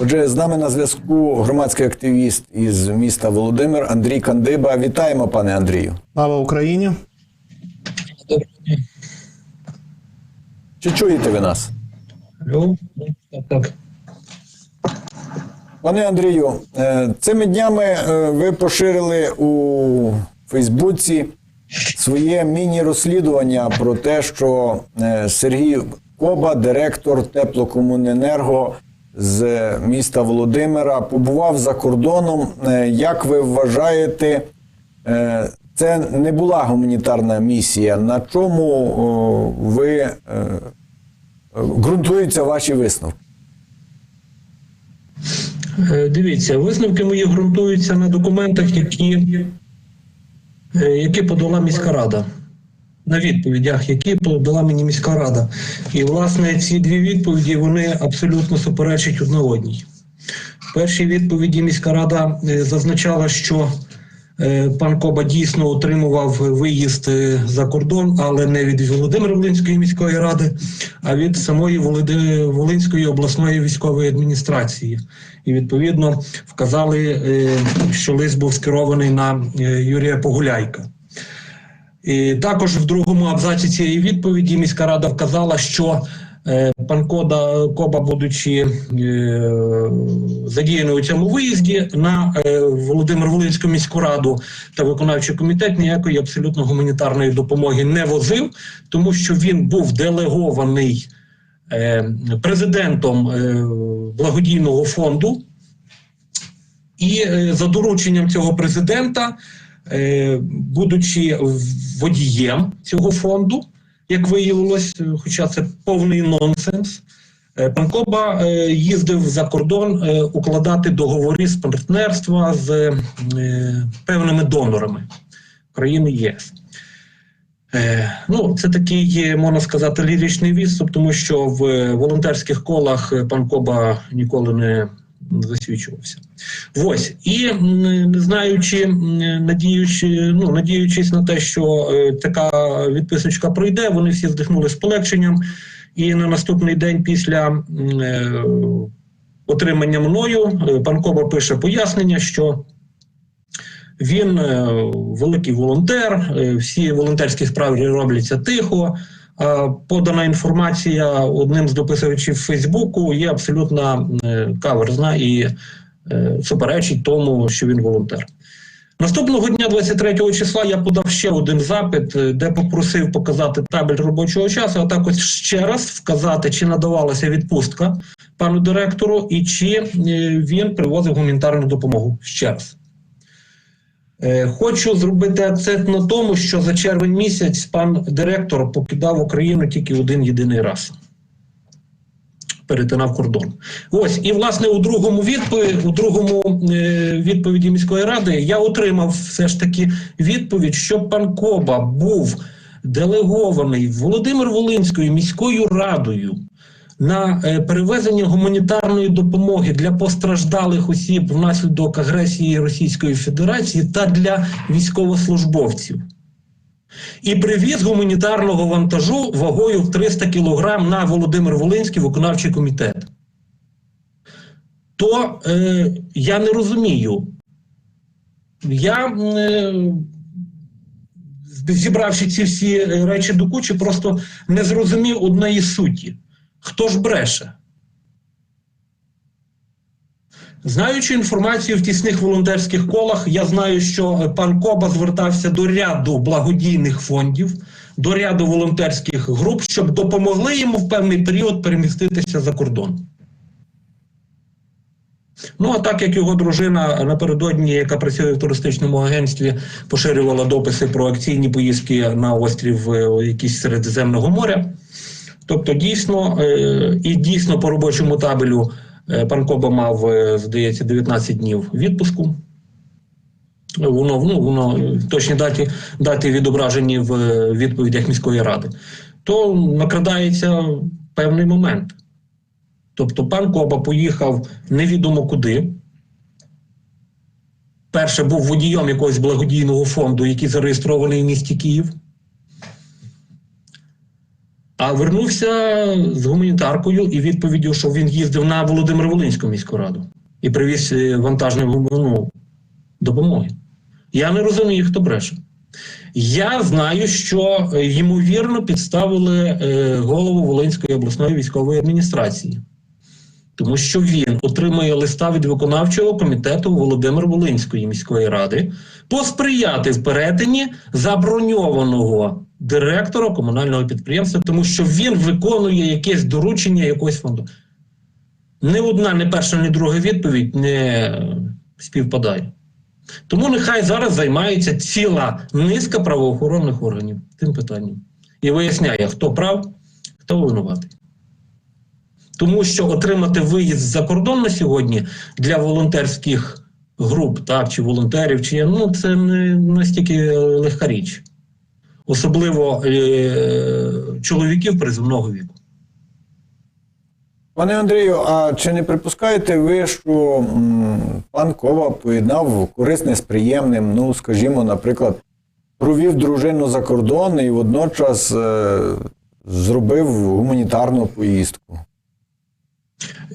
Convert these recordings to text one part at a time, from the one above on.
Отже, з нами на зв'язку громадський активіст із міста Володимир Андрій Кандиба. Вітаємо, пане Андрію. Слава Україні! Чи чуєте ви нас? Так, так. Пане Андрію, е, цими днями е, ви поширили у Фейсбуці своє міні-розслідування про те, що е, Сергій Коба, директор теплокомуненерго з міста Володимира, побував за кордоном. Е, Як ви вважаєте, е, це не була гуманітарна місія? На чому ви е, ґрунтуються ваші висновки? Дивіться, висновки мої ґрунтуються на документах, які, які подала міська рада. На відповідях, які подала мені міська рада. І, власне, ці дві відповіді вони абсолютно суперечать одна одній. В першій відповіді міська рада е, зазначала, що е, пан Коба дійсно отримував виїзд е, за кордон, але не від Володимир-Волинської міської ради, а від самої Волинської обласної військової адміністрації. І відповідно вказали, що лист був скерований на Юрія Погуляйка. І також в другому абзаці цієї відповіді міська рада вказала, що е, пан Кода, Коба, будучи е, задіяний у цьому виїзді на е, Володимир Волинську міську раду та виконавчий комітет ніякої абсолютно гуманітарної допомоги не возив, тому що він був делегований е, президентом благодійного фонду. І за дорученням цього президента, будучи водієм цього фонду, як виявилось, е, хоча це повний нонсенс, е, пан Коба е, їздив за кордон е, укладати договори з партнерства з е, певними донорами країни ЄС. Е, Ну, це такий, е, можна сказати, ліричний відступ, тому що в е, волонтерських колах е, пан Коба ніколи не засвідчувався. Ось і не знаючи, надіючи, ну надіючись на те, що е, така відписочка пройде, вони всі здихнули з полегшенням. І на наступний день після е, отримання мною е, пан Коба пише пояснення, що він великий волонтер, всі волонтерські справи робляться тихо. А Подана інформація одним з дописувачів Фейсбуку є абсолютно е, каверзна і е, суперечить тому, що він волонтер. Наступного дня, 23 числа, я подав ще один запит, е, де попросив показати табель робочого часу, а також ще раз вказати, чи надавалася відпустка пану директору і чи е, він привозив гуманітарну допомогу. Ще раз. Е, Хочу зробити акцент на тому, що за червень місяць пан директор покидав Україну тільки один єдиний раз. Перетинав кордон. Ось, і власне у другому відповіді, у другому е, відповіді міської ради я отримав все ж таки відповідь, що пан Коба був делегований Володимир Волинською міською радою на е, перевезення гуманітарної допомоги для постраждалих осіб внаслідок агресії Російської Федерації та для військовослужбовців. І привіз гуманітарного вантажу вагою в 300 кг на Володимир Волинський виконавчий комітет. То е, я не розумію. Я, е, зібравши ці всі е, речі до кучі, просто не зрозумів одної суті. Хто ж бреше? Знаючи інформацію в тісних волонтерських колах, я знаю, що пан Коба звертався до ряду благодійних фондів, до ряду волонтерських груп, щоб допомогли йому в певний період переміститися за кордон. Ну, а так як його дружина напередодні, яка працює в туристичному агентстві, поширювала дописи про акційні поїздки на острів е, якийсь Середземного моря. Тобто, дійсно, е, і дійсно по робочому табелю е, пан Коба мав, е, здається, 19 днів відпуску. Воно ну, воно точні даті, дати відображені в відповідях міської ради. То накрадається певний момент. Тобто, пан Коба поїхав невідомо куди. Перше був водієм якогось благодійного фонду, який зареєстрований в місті Київ. А вернувся з гуманітаркою і відповіддю, що він їздив на Володимир-Волинську міську раду і привіз е, вантажну ну, допомоги. Я не розумію, хто бреше. Я знаю, що е, ймовірно підставили е, голову Волинської обласної військової адміністрації, тому що він отримує листа від виконавчого комітету Володимир Волинської міської ради посприяти в перетині заброньованого директора комунального підприємства, тому що він виконує якесь доручення якогось фонду. Ні одна, ні перша, ні друга відповідь не співпадає. Тому нехай зараз займається ціла низка правоохоронних органів тим питанням і виясняє, хто прав, хто винуватий. Тому що отримати виїзд за кордон на сьогодні для волонтерських груп, так, чи волонтерів, чи ну це не настільки легка річ, особливо е- чоловіків приземного віку. Пане Андрію, а чи не припускаєте ви, що пан Кова поєднав корисне з приємним? Ну, скажімо, наприклад, провів дружину за кордон і водночас е, зробив гуманітарну поїздку?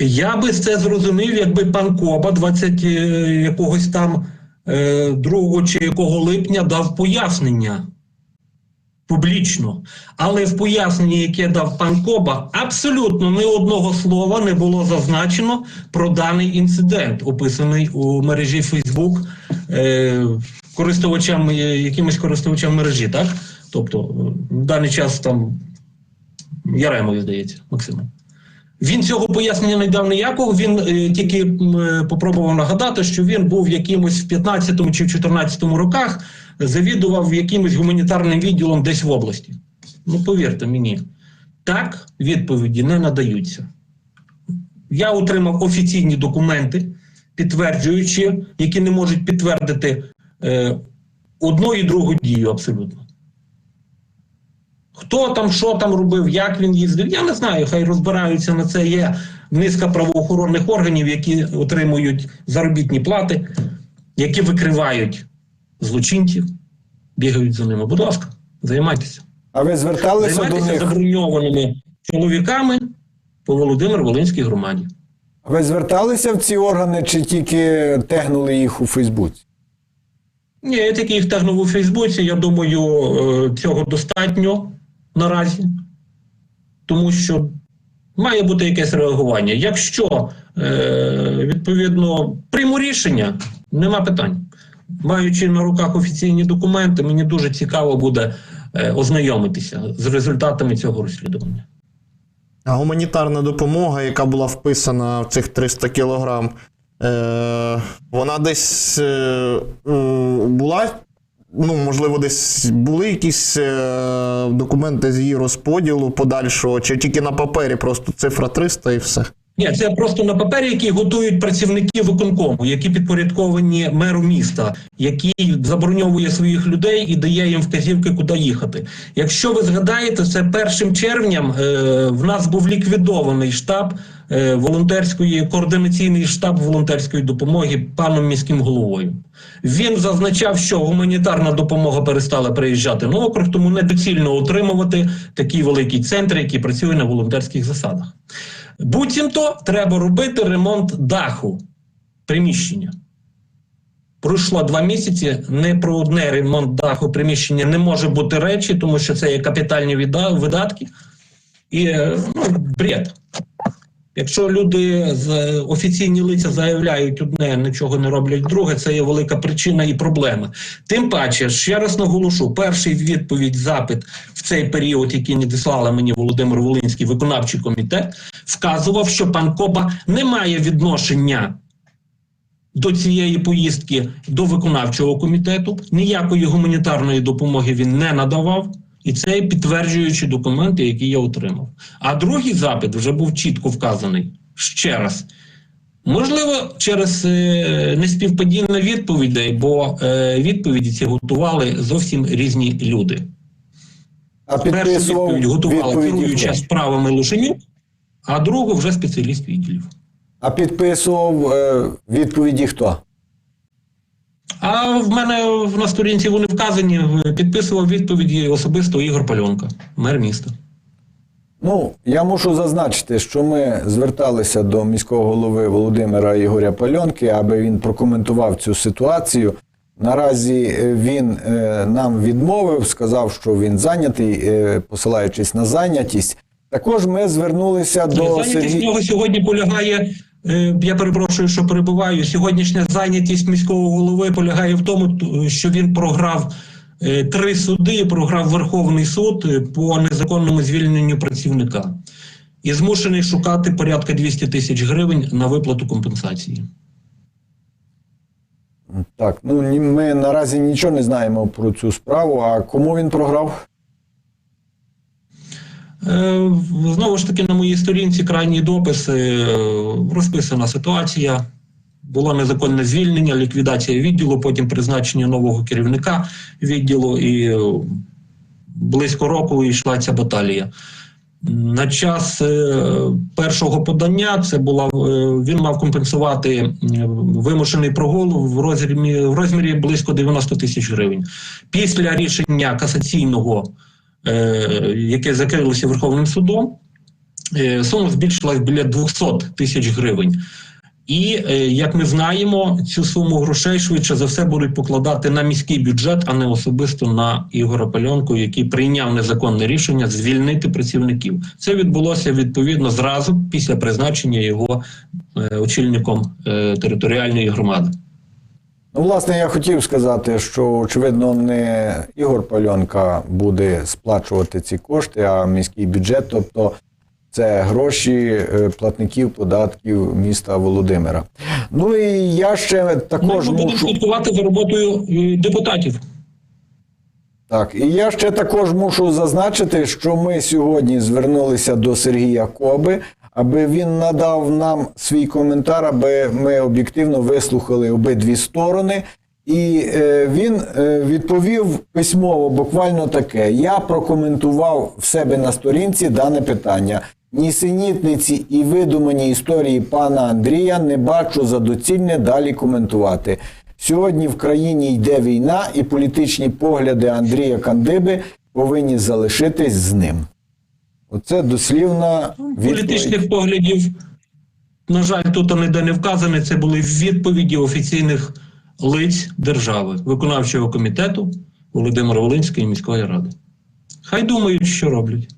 Я би це зрозумів, якби пан Коба 20 е, якогось там е, 2 чи якого липня дав пояснення публічно. Але в поясненні, яке дав пан Коба, абсолютно ні одного слова не було зазначено про даний інцидент, описаний у мережі Facebook е, користувачам, е, якимось користувачам мережі, так? Тобто, е, в даний час там Яремові, здається, Максимом. Він цього пояснення не дав ніякого. Він е, тільки е, попробував нагадати, що він був якимось в 15-му чи в 14-му роках, завідував якимось гуманітарним відділом десь в області. Ну, повірте мені, так відповіді не надаються. Я отримав офіційні документи, підтверджуючи, які не можуть підтвердити е, одну і другу дію абсолютно. Хто там, що там робив, як він їздив, я не знаю. Хай розбираються на це. Є низка правоохоронних органів, які отримують заробітні плати, які викривають злочинців, бігають за ними. Будь ласка, займайтеся. А ви зверталися до Займайтеся них? заброньованими чоловіками по Володимир Волинській громаді. Ви зверталися в ці органи чи тільки тегнули їх у Фейсбуці? Ні, я тільки їх тегнув у Фейсбуці. Я думаю, е, цього достатньо наразі, тому що має бути якесь реагування. Якщо е, відповідно прийму рішення, нема питань. Маючи на руках офіційні документи, мені дуже цікаво буде е, ознайомитися з результатами цього розслідування. А гуманітарна допомога, яка була вписана в цих 300 кілограм, е, вона десь е, була. Ну, можливо, десь були якісь е, документи з її розподілу подальшого, чи тільки на папері просто цифра 300 і все. Ні, це просто на папері, які готують працівники виконкому, які підпорядковані меру міста, який заброньовує своїх людей і дає їм вказівки, куди їхати. Якщо ви згадаєте, це першим червням е, в нас був ліквідований штаб е, волонтерської координаційний штаб волонтерської допомоги паном міським головою. Він зазначав, що гуманітарна допомога перестала приїжджати на округ, тому недоцільно утримувати такий великий центр, який працює на волонтерських засадах. Буцімто треба робити ремонт даху приміщення. Пройшло два місяці. Не про одне ремонт даху приміщення не може бути речі, тому що це є капітальні видатки і е, ну, бред. Якщо люди з офіційні лиця заявляють одне, нічого не роблять друге, це є велика причина і проблема. Тим паче, ще раз наголошу, перший відповідь запит в цей період, який надіслала мені Володимир Волинський виконавчий комітет, вказував, що пан Коба не має відношення до цієї поїздки до виконавчого комітету. Ніякої гуманітарної допомоги він не надавав. І це є підтверджуючі документи, які я отримав. А другий запит вже був чітко вказаний ще раз. Можливо, через е, неспівпадіння відповідей, бо е, відповіді ці готували зовсім різні люди. А Першу відповідь готувала відповіді керуюча справами Лушенюк, а другу вже спеціаліст відділів. А підписував е, відповіді хто? А в мене на сторінці вони вказані. Підписував відповіді особисто Ігор Пальонка, мер міста. Ну, я мушу зазначити, що ми зверталися до міського голови Володимира Ігоря Пальонки, аби він прокоментував цю ситуацію. Наразі е, він е, нам відмовив, сказав, що він зайнятий, е, посилаючись на зайнятість. Також ми звернулися до Зайнятість в нього сьогодні полягає. Е, Я перепрошую, що перебуваю. Сьогоднішня зайнятість міського голови полягає в тому, що він програв е, три суди, програв Верховний суд е, по незаконному звільненню працівника і змушений шукати порядка 200 тисяч гривень на виплату компенсації. Так, ну ми наразі нічого не знаємо про цю справу. А кому він програв? Е, Знову ж таки, на моїй сторінці крайній допис е, розписана ситуація. Було незаконне звільнення, ліквідація відділу, потім призначення нового керівника відділу, і е, близько року йшла ця баталія. На час першого подання це була він мав компенсувати вимушений прогул в розмірі, в розмірі близько 90 тисяч гривень. Після рішення касаційного яке закрилося Верховним судом, е, сума збільшилась біля 200 тисяч гривень. І е, як ми знаємо, цю суму грошей швидше за все будуть покладати на міський бюджет, а не особисто на Ігора Пальонку, який прийняв незаконне рішення звільнити працівників. Це відбулося відповідно зразу після призначення його е, очільником е, територіальної громади. Ну, власне, я хотів сказати, що очевидно не Ігор Пальонка буде сплачувати ці кошти, а міський бюджет, тобто це гроші е, платників податків міста Володимира. Ну і я ще також Ми мушу. слідкувати за роботою е, депутатів. Так, і я ще також мушу зазначити, що ми сьогодні звернулися до Сергія Коби, аби він надав нам свій коментар, аби ми об'єктивно вислухали обидві сторони. І е, він е, відповів письмово буквально таке: я прокоментував в себе на сторінці дане питання. Нісенітниці і видумані історії пана Андрія не бачу за доцільне далі коментувати. Сьогодні в країні йде війна, і політичні погляди Андрія Кандиби повинні залишитись з ним. Оце дослівна відповідь. політичних поглядів. На жаль, тут ніде не вказане. Це були відповіді офіційних лиць держави, виконавчого комітету Володимира Волинської міської ради. Хай думають, що роблять.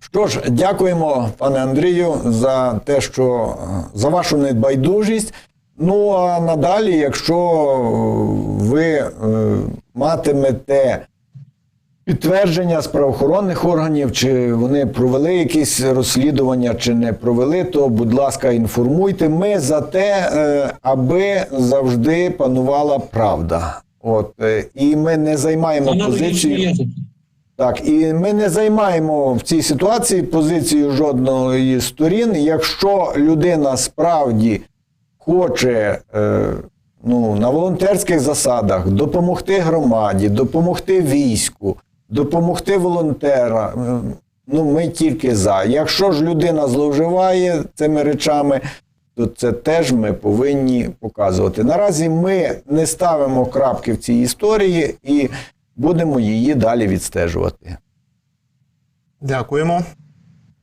Що ж, дякуємо, пане Андрію, за те, що е, за вашу недбайдужість. Ну а надалі, якщо ви е, матимете підтвердження з правоохоронних органів, чи вони провели якісь розслідування, чи не провели, то, будь ласка, інформуйте. Ми за те, е, аби завжди панувала правда. От е, і ми не займаємо позицію. позицію. Так, і ми не займаємо в цій ситуації позицію жодної з сторін. Якщо людина справді хоче е, ну, на волонтерських засадах допомогти громаді, допомогти війську, допомогти волонтерам, е, ну ми тільки за. Якщо ж людина зловживає цими речами, то це теж ми повинні показувати. Наразі ми не ставимо крапки в цій історії і будемо її далі відстежувати. Дякуємо.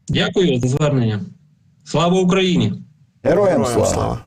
Дякую за звернення. Слава Україні! Героям Героям слава! слава.